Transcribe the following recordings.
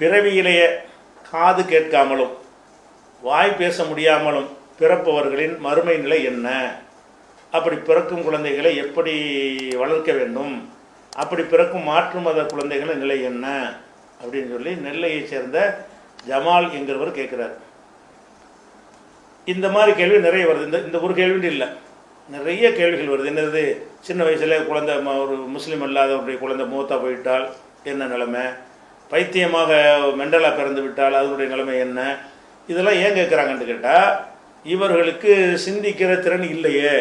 பிறவியிலேயே காது கேட்காமலும் வாய் பேச முடியாமலும் பிறப்பவர்களின் மறுமை நிலை என்ன? அப்படி பிறக்கும் குழந்தைகளை எப்படி வளர்க்க வேண்டும்? அப்படி பிறக்கும் மாற்று மத குழந்தைகளின் நிலை என்ன? அப்படின்னு சொல்லி நெல்லையைச் சேர்ந்த ஜமால் என்கிறவர் கேட்குறார். இந்த மாதிரி கேள்வி நிறைய வருது. இந்த இந்த ஒரு கேள்வின்னு இல்லை. நிறைய கேள்விகள் வருது. என்னது? சின்ன வயசில் குழந்தை ம- ஒரு முஸ்லீம் இல்லாதவருடைய குழந்தை மூத்தா போயிட்டால் என்ன நிலமை? பைத்தியமாக மெண்டலாக பிறந்து விட்டால் அதனுடைய நிலைமை என்ன? இதெல்லாம் ஏன் கேட்குறாங்கன்னு கேட்டால் இவர்களுக்கு சிந்திக்கிற திறன் இல்லையே.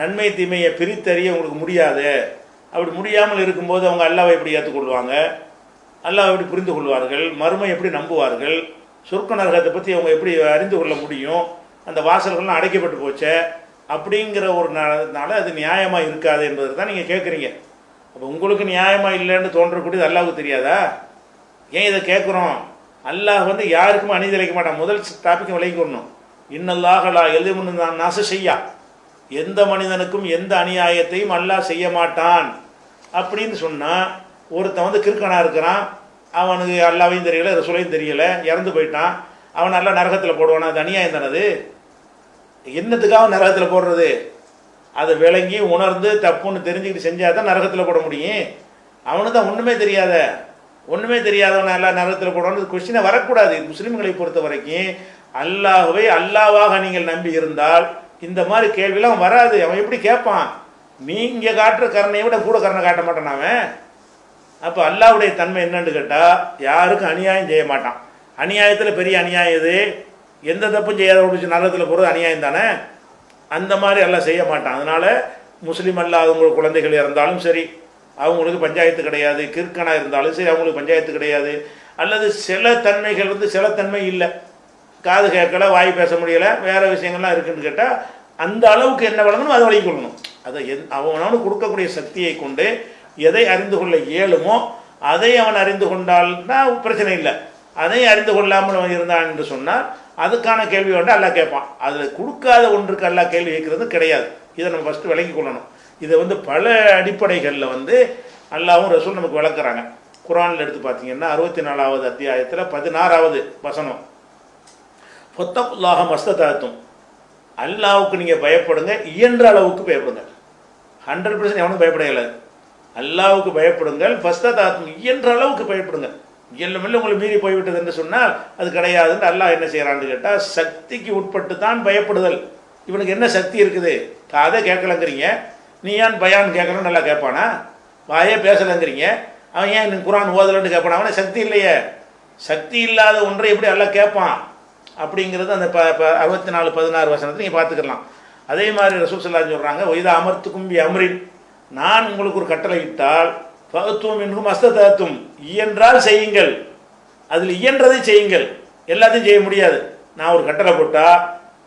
நன்மை தீமையை பிரித்தறிய உங்களுக்கு முடியாது. அப்படி முடியாமல் இருக்கும்போது அவங்க அல்லாவை எப்படி ஏற்றுக்கொள்வாங்க? அல்லாஹ் எப்படி புரிந்து கொள்வார்கள்? மறுமை எப்படி நம்புவார்கள்? சொர்க்க நரகத்தை பற்றி அவங்க எப்படி அறிந்து கொள்ள முடியும்? அந்த வாசல்கள்லாம் அடைக்கப்பட்டு போச்சே? அப்படிங்கிற ஒரு நாள அது நியாயமாக இருக்காது என்பதை தான் நீங்கள் கேட்குறீங்க. அப்போ உங்களுக்கு நியாயமாக இல்லைன்னு தோன்றக்கூடியது அல்லாவுக்கு தெரியாதா? ஏன் இதை கேட்குறோம்? அல்லாஹ் வந்து யாருக்கும் அநீதி இழைக்க மாட்டான். முதல் டாபிக் விளைக்கணும் இன்னல்லாஹலா எதுவும் நான் நாச செய்யா. எந்த மனிதனுக்கும் எந்த அநியாயத்தையும் அல்லாஹ் செய்ய மாட்டான். அப்படின்னு சொன்னால் ஒருத்தன் வந்து கிறுக்கனாக இருக்கிறான். அவனுக்கு அல்லாவையும் தெரியலை ரசூலையும் தெரியலை இறந்து போயிட்டான். அவன் நல்லா நரகத்தில் போடுவானா? அது அநியாயம் தானது என்னத்துக்காக நரகத்தில் போடுறது? அதை விளங்கி உணர்ந்து தப்புன்னு தெரிஞ்சுக்கிட்டு செஞ்சால் தான் நரகத்தில் போட முடியும். அவனுக்கு தான் ஒன்றுமே தெரியாத. ஒன்றுமே தெரியாதவனை எல்லாம் நரகத்தில் போடணும் கொஸ்டினை வரக்கூடாது. முஸ்லீம்களை பொறுத்த வரைக்கும் அல்லாஹுவை அல்லாவாக நீங்கள் நம்பி இருந்தால் இந்த மாதிரி கேள்விலாம் வராது. அவன் எப்படி கேட்பான்? நீங்கள் காட்டுற கருணையை விட கூட கருணை காட்ட மாட்டான் அவன். அப்போ அல்லாவுடைய தன்மை என்னன்னு கேட்டால் யாருக்கும் அநியாயம் செய்ய மாட்டான். அநியாயத்தில் பெரிய அநியாயம் இது எந்த தப்பும் செய்யாத முடிச்சு நரகத்தில் போகிறது அநியாயம் தானே? அந்த மாதிரி எல்லாம் செய்ய மாட்டான். அதனால் முஸ்லீம் அல்லாதவங்க குழந்தைகள் இருந்தாலும் சரி அவங்களுக்கு பஞ்சாயத்து கிடையாது கிற்கனாக இருந்தாலும் சரி அவங்களுக்கு பஞ்சாயத்து கிடையாது. அல்லது சில தன்மைகள் வந்து சில தன்மை இல்லை. காது கேட்கல வாய் பேச முடியலை வேறு விஷயங்கள்லாம் இருக்குன்னு கேட்டால் அந்த அளவுக்கு என்ன வழங்கணும் அதை வழங்கி கொள்ளணும். அதை எந் அவனவனு கொடுக்கக்கூடிய சக்தியை கொண்டு எதை அறிந்து கொள்ள இயலுமோ அதை அவன் அறிந்து கொண்டால்னா பிரச்சனை இல்லை. அதை அறிந்து கொள்ளாமல் அவன் இருந்தான் என்று சொன்னால் அதுக்கான கேள்வி வந்து அல்லாஹ் கேட்பான். அதில் கொடுக்காத ஒன்றுக்கு எல்லா கேள்வி கேட்கறது கிடையாது. இதை நம்ம ஃபஸ்ட்டு விளங்கி கொள்ளணும். இதை வந்து பல அடிப்படைகளில் வந்து அல்லாவும் ரசூல் நமக்கு விளக்குறாங்க. குரானில் எடுத்து பார்த்தீங்கன்னா அறுபத்தி நாலாவது அத்தியாயத்தில் பதினாறாவது வசனம். பொத்தப்புல்லாக மஸ்தத்தாத்தும் அல்லாவுக்கு நீங்கள் பயப்படுங்க இயன்ற அளவுக்கு பயப்படுங்க. ஹண்ட்ரட் பர்சன்ட் எவனும் பயப்பட இயலாது. அல்லாவுக்கு பயப்படுங்கள் ஃபஸ்தத்தாத்தும் இயன்ற அளவுக்கு பயப்படுங்க. எல்லாம் உங்களை மீறி போய்விட்டது என்று சொன்னால் அது கிடையாதுன்னு அல்லாஹ் என்ன செய்கிறான்னு கேட்டால் சக்திக்கு உட்பட்டு தான் பயப்படுதல். இவனுக்கு என்ன சக்தி இருக்குது? காதை கேட்கலங்கிறீங்க. நீ ஏன் பயான் கேட்கணும் நல்லா கேட்பானா? வாயே பேசலைங்கிறீங்க. அவன் ஏன் நீ குரான் ஓதலன்னு கேட்பானா? அவனே சக்தி இல்லையே. சக்தி இல்லாத ஒன்றை எப்படி நல்லா கேட்பான்? அப்படிங்கிறது அந்த ப ப அறுபத்தி நாலு பதினாறு வசனத்தை நீங்கள் பார்த்துக்கலாம். அதே மாதிரி ரசூல் சொல்லா சொல்கிறாங்க ஒய்தா அமர்த்து கும்பி அமரின். நான் உங்களுக்கு ஒரு கட்டளை இட்டால் பகுத்துவம் என்றும் அஸ்தத்துவம் இயன்றால் செய்யுங்கள். அதில் இயன்றதை செய்யுங்கள். எல்லாத்தையும் செய்ய முடியாது. நான் ஒரு கட்டளை போட்டால்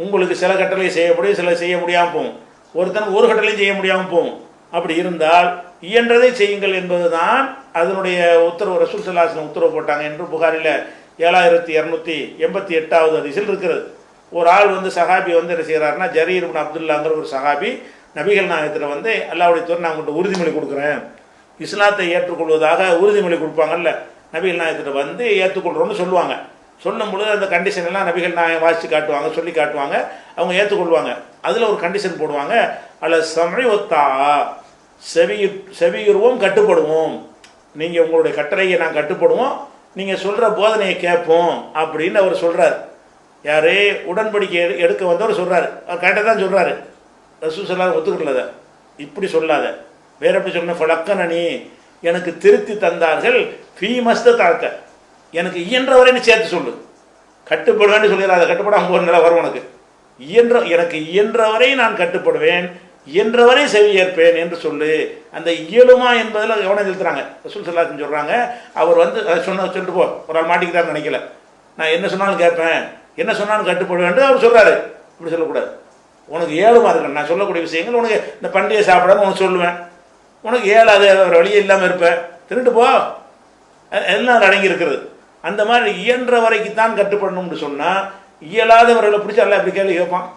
உங்களுக்கு சில கட்டளை செய்ய முடியும் சில செய்ய முடியாமல் போகும். ஒருத்தன் ஒரு கட்டளையும் செய்ய முடியாமல் போகும். அப்படி இருந்தால் இயன்றதை செய்யுங்கள் என்பதுதான் அதனுடைய உத்தரவு. ரசூல் சல்லாசனம் உத்தரவு போட்டாங்க. என்று புகாரில் ஏழாயிரத்தி இரநூத்தி எண்பத்தி எட்டாவது அதிசல் இருக்கிறது. ஒரு ஆள் வந்து சஹாபி வந்து என்ன செய்கிறாருன்னா ஜரீர் இப்னு அப்துல்லாங்கிற ஒரு சஹாபி நபிகள் நாயகத்தில் வந்து அல்லாவுடைய துறை நான் உங்கள்கிட்ட உறுதிமொழி கொடுக்குறேன். இஸ்லாத்தை ஏற்றுக்கொள்வதாக உறுதிமொழி கொடுப்பாங்கல்ல. நபிகள் நாயகத்தில் வந்து ஏற்றுக்கொள்கிறோன்னு சொல்லுவாங்க. சொல்லும் பொழுது அந்த கண்டிஷன் எல்லாம் நபிகள் நாயகம் வாசித்து காட்டுவாங்க சொல்லி காட்டுவாங்க. அவங்க ஏற்றுக்கொள்வாங்க. அதில் ஒரு கண்டிஷன் போடுவாங்க. அல்ல சமய ஒத்தா செவி செவியுருவோம் கட்டுப்படுவோம். நீங்கள் உங்களுடைய கட்டளையை நான் கட்டுப்படுவோம். நீங்கள் சொல்கிற போதனையை கேட்போம் அப்படின்னு அவர் சொல்கிறார் யாரே உடன்படிக்கை எடு- எடுக்க வந்தவர் சொல்கிறாரு அவர் கரெக்டாக தான் சொல்கிறாரு ரசூ சொல்லாத ஒத்துக்கல இப்படி சொல்லாத. வேற எப்படி சொன்ன ஃபலக்கனனி எனக்கு திருத்தி தந்தார்கள் ஃபீ மஸ்த தாக்க எனக்கு இயன்றவரை நீ சேர்த்து சொல்லு. கட்டுப்படுவேன்னு சொல்லிடாத கட்டுப்படாமல் போகிற நிலை வரும் உனக்கு. இயன்ற எனக்கு இயன்றவரை நான் கட்டுப்படுவேன் இயன்றவரை செவியேற்பேன் என்று சொல்லு. அந்த இயலுமா என்பதில் கவனம் செலுத்துறாங்க. ரசூல் சல்லாத்தின் சொல்கிறாங்க அவர் வந்து அதை சொன்ன சொல்லிட்டு போ. ஒரு ஆள் மாட்டிக்கிட்டார் நினைக்கல. நான் என்ன சொன்னாலும் கேட்பேன். என்ன சொன்னாலும் கட்டுப்படுவேன் அவர் சொல்கிறாரு இப்படி சொல்லக்கூடாது. உனக்கு ஏழுமா இருக்கணும். நான் சொல்லக்கூடிய விஷயங்கள் உனக்கு இந்த பண்டிகை சாப்பிடாம உனக்கு சொல்லுவேன். உனக்கு ஏழாது ஒரு வழியே இல்லாமல் இருப்பேன் திருட்டு போ. எல்லாம் அடங்கி இருக்கிறது அந்த மாதிரி இயன்ற வரைக்கு தான் கட்டுப்படணும்னு சொன்னால் இயலாதவர்களை பிடிச்சி எல்லாம் இப்படி கேள்வி கேட்பான்.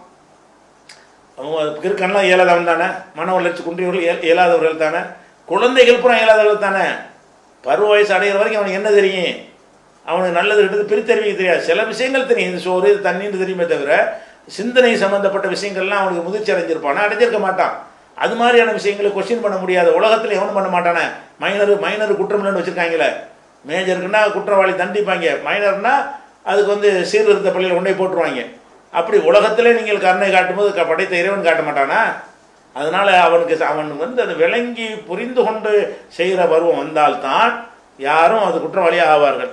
அவங்க கிறுக்கன்லாம் இயலாதவன் தானே மன வளர்ச்சி குன்றியவர்கள் இயலாதவர்கள் தானே குழந்தைகள் புறம் இயலாதவர்கள் தானே. பருவ வயசு அடைகிற வரைக்கும் அவனுக்கு என்ன தெரியும்? அவனுக்கு நல்லது கிட்டது பிரித்தறிவிக்க தெரியாது. சில விஷயங்கள் தெரியும். இந்த சோறு இது தண்ணின்னு தெரியுமே தவிர சிந்தனை சம்பந்தப்பட்ட விஷயங்கள்லாம் அவனுக்கு முதிர்ச்சி அடைஞ்சிருப்பானா. அடைஞ்சிருக்க மாட்டான். அது மாதிரியான விஷயங்களை கொஸ்டின் பண்ண முடியாது உலகத்தில் எவனும் பண்ண மாட்டானே. மைனர் மைனர் குற்றம் இல்லைன்னு வச்சுருக்காங்களே மேஜருக்குன்னா குற்றவாளி தண்டிப்பாங்க. மைனர்னா அதுக்கு வந்து சீர்திருத்த பள்ளியில் கொண்டே போட்டுருவாங்க. அப்படி உலகத்திலே நீங்கள் கருணை காட்டும்போது க- படைத்த இறைவன் காட்ட மாட்டானா? அதனால் அவனுக்கு அவன் வந்து அது விளங்கி புரிந்து கொண்டு செய்கிற பருவம் வந்தால்தான் யாரும் அது குற்றவாளியாக ஆவார்கள்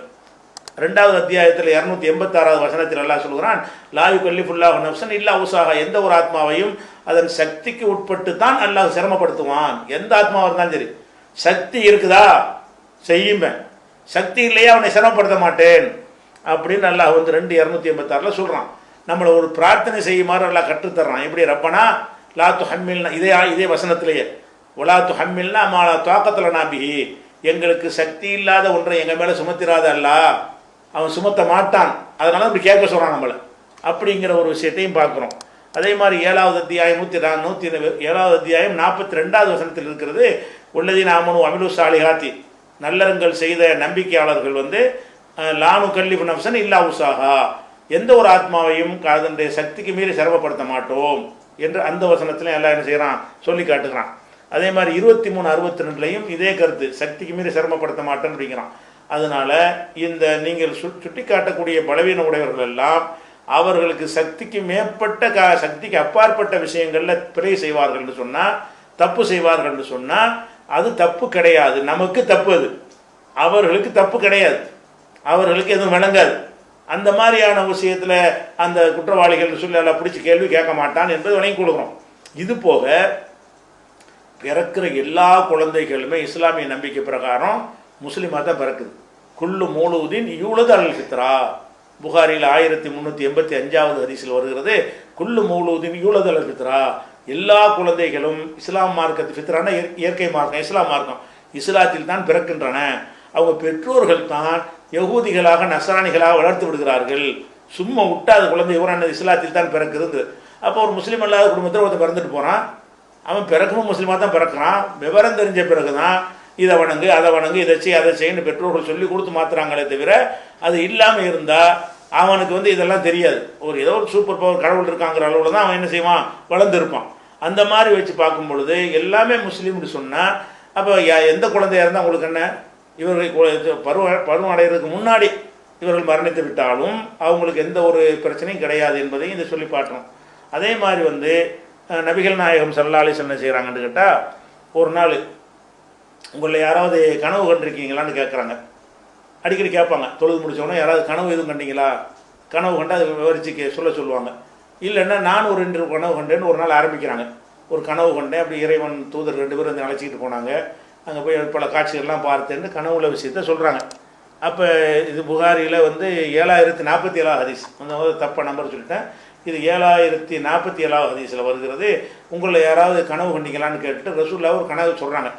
ரெண்டாவது அத்தியாயத்தில் இரநூத்தி எண்பத்தாறாவது வசனத்தில் அல்லாஹ் சொல்கிறான் லாயு கல்லிஃபுல்லாஹ் நப்சன் இல்லா உசாக எந்த ஒரு ஆத்மாவையும் அதன் சக்திக்கு உட்பட்டு தான் அல்லாஹ் சிரமப்படுத்துவான். எந்த ஆத்மாவாக இருந்தாலும் சரி. சக்தி இருக்குதா? செய்யுமே சக்தி இல்லையா? அவனை சிரமப்படுத்த மாட்டேன். அப்படின்னு அல்லாஹ் வந்து ரெண்டு இரநூத்தி எண்பத்தாறில் சொல்கிறான் நம்மளை ஒரு பிரார்த்தனை செய்யுமாறு நல்லா கற்றுத்தர்றான். எப்படி ரப்பனா? லாத்து ஹம்மில்னா இதே இதே வசனத்திலேயே. ஒலாத்து ஹம்மில்னா மாலா துவாக்கத்தில் நாபி எங்களுக்கு சக்தி இல்லாத ஒன்றை எங்கள் மேலே சுமத்திராத அல்ல அவன் சுமத்த மாட்டான். அதனால அப்படி கேட்க சொல்கிறான் நம்மளை. அப்படிங்கிற ஒரு விஷயத்தையும் பார்க்குறோம். அதே மாதிரி ஏழாவது அத்தியாயம் நூற்றி நா நூற்றி ஏழாவது அத்தியாயம் நாற்பத்தி ரெண்டாவது வசனத்தில் இருக்கிறது உள்ளதி நாமனும் அமிலு சாலிஹாத்தி. நல்லறங்கள் செய்த நம்பிக்கையாளர்கள் வந்து லானு கல்லிஃபு நப்சன் இல்லா உசாகா எந்த ஒரு ஆத்மாவையும் அதனுடைய சக்திக்கு மீறி சிரமப்படுத்த மாட்டோம் என்று அந்த வசனத்தில் எல்லாம் என்ன செய்கிறான் சொல்லி காட்டுகிறான். அதே மாதிரி இருபத்தி மூணு அறுபத்தி ரெண்டுலையும் இதே கருத்து. சக்திக்கு மீறி சிரமப்படுத்த மாட்டேன்னு அப்படிங்கிறான். அதனால் இந்த நீங்கள் சு சுட்டி காட்டக்கூடிய பலவீன உடையவர்கள் எல்லாம் அவர்களுக்கு சக்திக்கு மேற்பட்ட கா சக்திக்கு அப்பாற்பட்ட விஷயங்களில் பிழை செய்வார்கள்னு சொன்னால் தப்பு செய்வார்கள்னு சொன்னால் அது தப்பு கிடையாது. நமக்கு தப்பு அது. அவர்களுக்கு தப்பு கிடையாது. அவர்களுக்கு எதுவும் விளங்காது. அந்த மாதிரியான விஷயத்தில் அந்த குற்றவாளிகள் சூழ்நிலை பிடிச்சி கேள்வி கேட்க மாட்டான் என்பது வணங்கி கொடுக்குறோம் இது போக பிறக்கிற எல்லா குழந்தைகளுமே இஸ்லாமிய நம்பிக்கை பிரகாரம் முஸ்லீமாக தான் பிறக்குது. குல்லு மூலுவுதீன் இவ்வளவு அல் ஃபித்ரா. புகாரில் ஆயிரத்தி முந்நூற்றி எண்பத்தி அஞ்சாவது ஹதீஸில் வருகிறது குல்லு மூலுவுதீன் இவ்வளவு அல் ஃபித்ரா. எல்லா குழந்தைகளும் இஸ்லாம் மார்க்கத்து ஃபித்ரான இயற்கை மார்க்கம் இஸ்லாம் மார்க்கம். இஸ்லாத்தில் தான் பிறக்கின்றன. அவங்க பெற்றோர்கள் தான் யகூதிகளாக நசராணிகளாக வளர்த்து விடுகிறார்கள். சும்மா விட்டாத அது குழந்தை இவரான இஸ்லாத்தில் தான் பிறக்குது அப்போ ஒரு முஸ்லீம் அல்லாத குடும்பத்தில் ஒருத்தன் பிறந்துட்டு போகிறான் அவன் பிறக்கணும் முஸ்லீமாக தான் பிறக்கிறான். விவரம் தெரிஞ்ச பிறகு தான் இதை வணங்கு அதை வணங்கு இதை செய் அதை செய்யன்னு பெற்றோர்கள் சொல்லி கொடுத்து மாத்துறாங்களே தவிர அது இல்லாமல் இருந்தால் அவனுக்கு வந்து இதெல்லாம் தெரியாது. ஒரு ஏதோ ஒரு சூப்பர் பவர் கடவுள் இருக்காங்கிற அளவில் தான் அவன் என்ன செய்வான்? வளர்ந்துருப்பான். அந்த மாதிரி வச்சு பார்க்கும் பொழுது எல்லாமே முஸ்லீம்னு சொன்னால் அப்போ எந்த குழந்தையாக இருந்தால் உங்களுக்கு என்ன? இவர்கள் பருவ பருவம் அடைகிறதுக்கு முன்னாடி இவர்கள் மரணித்து விட்டாலும் அவங்களுக்கு எந்த ஒரு பிரச்சனையும் கிடையாது என்பதையும் இதை சொல்லி பாட்டுறோம் அதே மாதிரி வந்து நபிகள் நாயகம் சல்லாலிஸ் என்ன செய்கிறாங்கன்னு கேட்டால் ஒரு நாள் உங்களை யாராவது கனவு கண்டிருக்கீங்களான்னு கேட்குறாங்க அடிக்கடி கேட்பாங்க. தொழுது முடிச்சவொடனே யாராவது கனவு எதுவும் கண்டிங்களா? கனவு கண்டு அதை விவரிச்சு கே சொல்ல சொல்லுவாங்க. இல்லைன்னா நான் ஒரு ரெண்டு கனவு கண்டேன்னு ஒரு நாள் ஆரம்பிக்கிறாங்க. ஒரு கனவு கண்டேன். அப்படி இறைவன் தூதர் ரெண்டு பேரும் வந்து அழைச்சிக்கிட்டு போனாங்க. அங்கே போய் பல காட்சிகள்லாம் பார்த்தேன்னு கனவுல விஷயத்த சொல்கிறாங்க அப்போ இது புகாரியில் வந்து ஏழாயிரத்தி நாற்பத்தி ஏழாவது ஹதீஸ். அந்த தப்பாக நம்பர் சொல்லிட்டேன். இது ஏழாயிரத்தி நாற்பத்தி ஏழாவது ஹதீஸில் வருகிறது. உங்களை யாராவது கனவு கண்டிங்களான்னு கேட்டுட்டு ரசூல்லா ஒரு கனவு சொல்கிறாங்க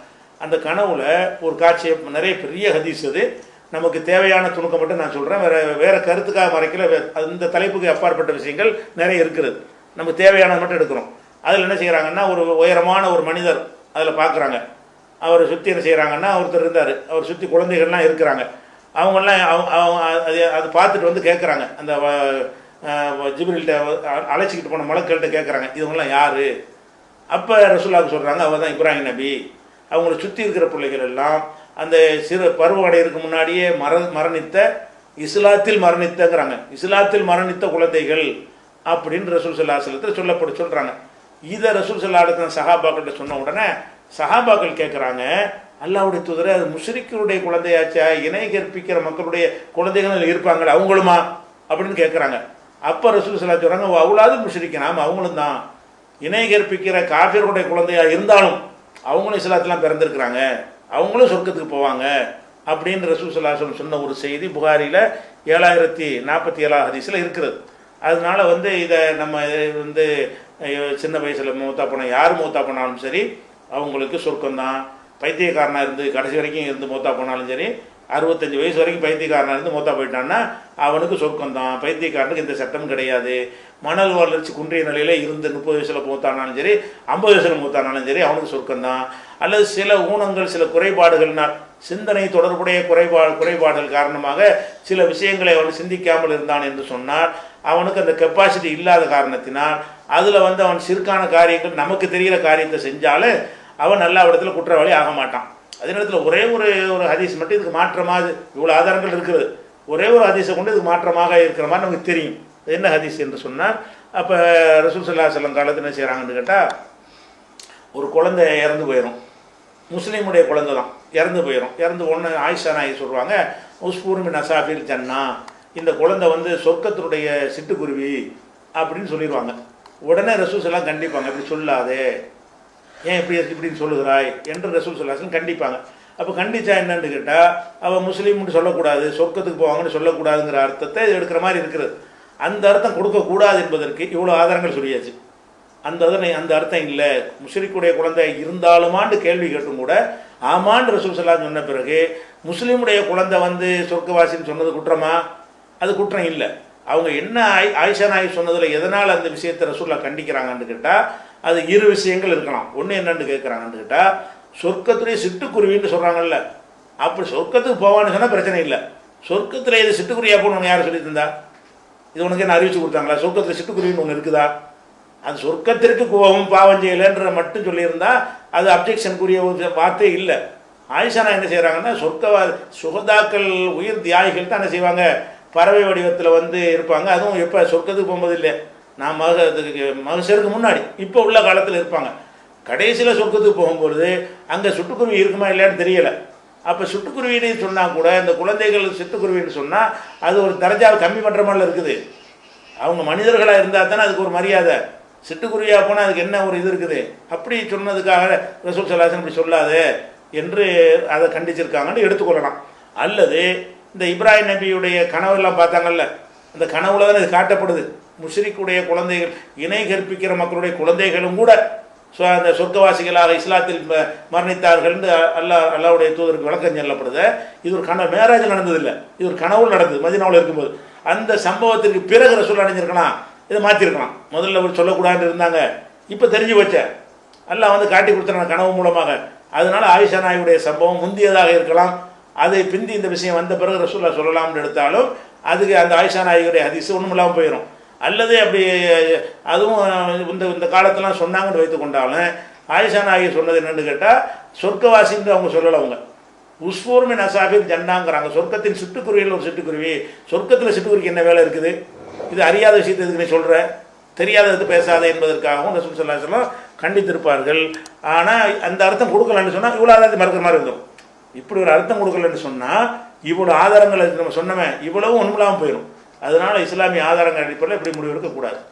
அந்த கனவுல ஒரு காட்சியை நிறைய பெரிய ஹதீஸ் அது நமக்கு தேவையான துணுக்கம் மட்டும் நான் சொல்கிறேன் வேறு வேறு கருத்துக்காக மறைக்கல. அந்த தலைப்புக்கு அப்பாற்பட்ட விஷயங்கள் நிறைய இருக்கிறது. நமக்கு தேவையானது மட்டும் எடுக்கிறோம். அதில் என்ன செய்கிறாங்கன்னா ஒரு உயரமான ஒரு மனிதர் அதில் பார்க்குறாங்க அவரை சுற்றி என்ன செய்கிறாங்கன்னா ஒருத்தர் இருந்தார். அவர் சுற்றி குழந்தைகள்லாம் இருக்கிறாங்க. அவங்கெல்லாம் அவங்க அவங்க அது அது பார்த்துட்டு வந்து கேட்குறாங்க அந்த ஜிபிரில்கிட்ட அழைச்சிக்கிட்டு போன மலக்கள்கிட்ட கேட்குறாங்க இவங்கெல்லாம் யார்? அப்போ ரசூல்லாவுக்கு சொல்கிறாங்க அவர் தான் இப்ராஹிம் நபி. அவங்கள சுற்றி இருக்கிற பிள்ளைகள் எல்லாம் அந்த சிறு பருவ அடையிறதுக்கு முன்னாடியே மர மரணித்த இஸ்லாத்தில் மரணித்தங்கிறாங்க. இஸ்லாத்தில் மரணித்த குழந்தைகள் அப்படின்னு ரசூல் சல்லா சொல்லத்தில் சொல்லப்பட்டு சொல்கிறாங்க இதை ரசூல் சல்லா இடத்துல சஹாபாக்கள்கிட்ட சொன்ன உடனே சஹாபாக்கள் கேட்குறாங்க அல்லாவுடைய தூதரை அது முஷ்ரிக்கருடைய குழந்தையாச்சா? இணை கற்பிக்கிற மக்களுடைய குழந்தைகள் இருப்பாங்களே? அவங்களுமா? அப்படின்னு கேட்குறாங்க அப்போ ரசூல் சலா சொல்கிறாங்க அவ்வளோது முஷ்ரிக்கனாம் அவங்களும் தான். இணை கற்பிக்கிற காஃபியருடைய குழந்தையாக இருந்தாலும் அவங்களும் இஸ்லாத்தெலாம் பிறந்திருக்கிறாங்க. அவங்களும் சொர்க்கத்துக்கு போவாங்க. அப்படின்னு ரசூல் சல்லாஹம் சொன்ன ஒரு செய்தி புகாரியில் ஏழாயிரத்தி நாற்பத்தி ஏழாவது ஹதீஸில் இருக்கிறது. அதனால வந்து இதை நம்ம வந்து சின்ன வயசில் மூத்தா பண்ண யார் மூத்தா பண்ணாலும் சரி அவங்களுக்கு சொர்க்கம்தான். பைத்தியக்காரனாக இருந்து கடைசி வரைக்கும் இருந்து மூத்தா போனாலும் சரி அறுபத்தஞ்சு வயசு வரைக்கும் பைத்தியக்காரனாக இருந்து மூத்தா போயிட்டான்னா அவனுக்கு சொர்க்கம்தான். பைத்தியக்காரனுக்கு இந்த சட்டம் கிடையாது. மணல் வளர்ச்சி குன்றிய நிலையில் இருந்து முப்பது வயசில் மூத்தானாலும் சரி ஐம்பது வயசில் மூத்தானாலும் சரி அவனுக்கு சொர்க்கம்தான். அல்லது சில ஊனங்கள் சில குறைபாடுகள்னால் சிந்தனை தொடர்புடைய குறைபாடு குறைபாடுகள் காரணமாக சில விஷயங்களை அவன் சிந்திக்காமல் இருந்தான் என்று சொன்னால் அவனுக்கு அந்த கெப்பாசிட்டி இல்லாத காரணத்தினால் அதில் வந்து அவன் சிறுக்கான காரியங்கள் நமக்கு தெரிகிற காரியத்தை செஞ்சாலே அவன் நல்ல இடத்துல குற்றவாளி ஆக மாட்டான். அதே நேரத்தில் ஒரே ஒரு ஒரு ஹதீஸ் மட்டும் இதுக்கு மாற்றமாக இவ்வளோ ஆதாரங்கள் இருக்குது. ஒரே ஒரு ஹதீஸை கொண்டு இதுக்கு மாற்றமாக இருக்கிற மாதிரி நமக்கு தெரியும். என்ன ஹதீஸ் என்று சொன்னால் அப்போ ரசூல் சல்லா செல்லம் காலத்தில் என்ன செய்கிறாங்கன்னு கேட்டால் ஒரு குழந்தை இறந்து போயிடும் முஸ்லீமுடைய குழந்தை தான். இறந்து போயிடும் இறந்து ஒன்று ஆயிஷா நாயகி சொல்லுவாங்க உஸ்பூர்மின் அசாஃபில் ஜன்னா. இந்த குழந்தை வந்து சொர்க்கத்தினுடைய சிட்டுக்குருவி அப்படின்னு சொல்லிடுவாங்க. உடனே ரசூஸ் எல்லாம் கண்டிப்பாங்க. இப்படி சொல்லாதே. ஏன் இப்படி இப்படின்னு சொல்லுகிறாய் என்று ரசூல் சொல்லாசன் கண்டிப்பாங்க. அப்போ கண்டிச்சா என்னன்னு கேட்டால் அவள் முஸ்லீம்னு சொல்லக்கூடாது சொர்க்கத்துக்கு போவாங்கன்னு சொல்லக்கூடாதுங்கிற அர்த்தத்தை இது எடுக்கிற மாதிரி இருக்கிறது. அந்த அர்த்தம் கொடுக்கக்கூடாது என்பதற்கு இவ்வளோ ஆதாரங்கள் சொல்லியாச்சு. அந்த அதனை அந்த அர்த்தம் இல்லை. முஸ்லிக்குடைய குழந்தை இருந்தாலுமாண்டு கேள்வி கேட்டும் கூட ஆமாண்டு ரசூல் சல்லாம் சொன்ன பிறகு முஸ்லீமுடைய குழந்தை வந்து சொர்க்கவாசின்னு சொன்னது குற்றமா? அது குற்றம் இல்லை. அவங்க என்ன ஆய் ஆயிஷா நாய் சொன்னதில் எதனால் அந்த விஷயத்தை ரசூல்லா கண்டிக்கிறாங்கன்னு கேட்டால் அது இரு விஷயங்கள் இருக்கலாம். ஒன்று என்னன்னு கேட்குறாங்கன்னு கேட்டால் சொர்க்கத்துலேயே சிட்டுக்குருவின்னு சொல்கிறாங்கல்ல அப்படி சொர்க்கத்துக்கு போவான்னு சொன்னால் பிரச்சனை இல்லை. சொர்க்கத்தில் இது சிட்டுக்குருவியாக போகணும்னு யார் சொல்லி தந்தா இது உனக்கு என்ன அறிவிச்சு கொடுத்தாங்களா? சொர்க்கத்தில் சிட்டுக்குருவின்னு ஒன்று இருக்குதா? அது சொர்க்கத்திற்கு கோபம் பாவம் செய்யலைன்ற மட்டும் சொல்லியிருந்தா அது அப்ஜெக்ஷனுக்குரிய ஒரு வார்த்தை இல்லை. ஆயிஷானா என்ன செய்கிறாங்கன்னா சொர்க்கவா சுகதாக்கள் உயிர் தியாகிகள் தான் என்ன செய்வாங்க? பறவை வடிவத்தில் வந்து இருப்பாங்க. அதுவும் எப்போ சொர்க்கத்துக்கு போகும்போது இல்லை நான் மக மகசருக்கு முன்னாடி. இப்போ உள்ள காலத்தில் இருப்பாங்க. கடைசியில் சொர்க்கத்துக்கு போகும்பொழுது அங்கே சுட்டுக்குருவி இருக்குமா இல்லையான்னு தெரியலை. அப்போ சுட்டுக்குருவின்னு சொன்னால் கூட இந்த குழந்தைகள் சிட்டுக்குருவின்னு சொன்னால் அது ஒரு தரஜாவை கம்மி பண்ணுற மாதிரில இருக்குது. அவங்க மனிதர்களாக இருந்தால் தானே அதுக்கு ஒரு மரியாதை. சிட்டுக்குருவியாக போனால் அதுக்கு என்ன ஒரு இது இருக்குது? அப்படி சொன்னதுக்காக ரசூல் சலாசன் இப்படி சொல்லாது என்று அதை கண்டிச்சிருக்காங்கன்னு எடுத்துக்கொள்ளலாம் அல்லது இந்த இப்ராஹிம் நபியுடைய கனவெல்லாம் பார்த்தாங்கல்ல அந்த கனவுல தான் இது காட்டப்படுது. முஷ்ரிக்குடைய குழந்தைகள் இணை கற்பிக்கிற மக்களுடைய குழந்தைகளும் கூட ஸோ அந்த சொர்க்கவாசிகளாக இஸ்லாத்தில் மரணித்தார்கள் அல்லாஹ் அல்லாவுடைய தூதருக்கு விளக்கம் சொல்லப்படுது. இது ஒரு கனவு. மேராஜ் நடந்ததில்லை. இது ஒரு கனவு நடந்தது மதினாவில் இருக்கும்போது. அந்த சம்பவத்திற்கு பிறகு ரசூல் அடைஞ்சிருக்கலாம் இதை மாற்றிருக்கலாம் முதல்ல ஒரு சொல்லக்கூடாதுன்னு இருந்தாங்க. இப்போ தெரிஞ்சு வச்ச அல்லாஹ் வந்து காட்டி கொடுத்தாங்க கனவு மூலமாக. அதனால ஆயிஷா நாயுடைய சம்பவம் முந்தியதாக இருக்கலாம். அதை பிந்தி இந்த விஷயம் வந்த பிறகு ரசூல்லா சொல்லலாம்னு எடுத்தாலும் அதுக்கு அந்த ஆயிஷா நாயகருடைய ஹதீஸ் ஒன்றும் இல்லாமல் போயிடும் அல்லது அப்படி அதுவும் இந்த இந்த காலத்தெல்லாம் சொன்னாங்கன்னு வைத்து கொண்டாலும் ஆயிஷா நாயகி சொன்னது என்னென்னு கேட்டால் சொர்க்கவாசின்னு அவங்க சொல்லலை அவங்க. உஸ்பூர்மின் அசாபின் ஜண்டாங்கிறாங்க சொர்க்கத்தின் சிட்டுக்குருவியில் ஒரு சிட்டுக்குருவி. சொர்க்கத்தில் சிட்டுக்குருவிக்கு என்ன வேலை இருக்குது? இது அறியாத விஷயத்தை எதுக்கு நீ சொல்கிற தெரியாதது பேசாத என்பதற்காகவும் ரசூல் சல்லா சொல்லம் கண்டித்திருப்பார்கள். ஆனால் அந்த அர்த்தம் கொடுக்கலன்னு சொன்னால் இவ்வளோ அதாவது மறக்கிற மாதிரி இருந்தோம் இப்படி ஒரு அர்த்தம் கொடுக்கலன்னு சொன்னால் இவ்வளோ ஆதாரங்கள் நம்ம சொன்னவன் இவ்வளவும் ஒன்றுமில்லாமல் போயிடும் அதனால் இஸ்லாமிய ஆதாரங்கள் அடிப்படையில் இப்படி முடிவு எடுக்கக்கூடாது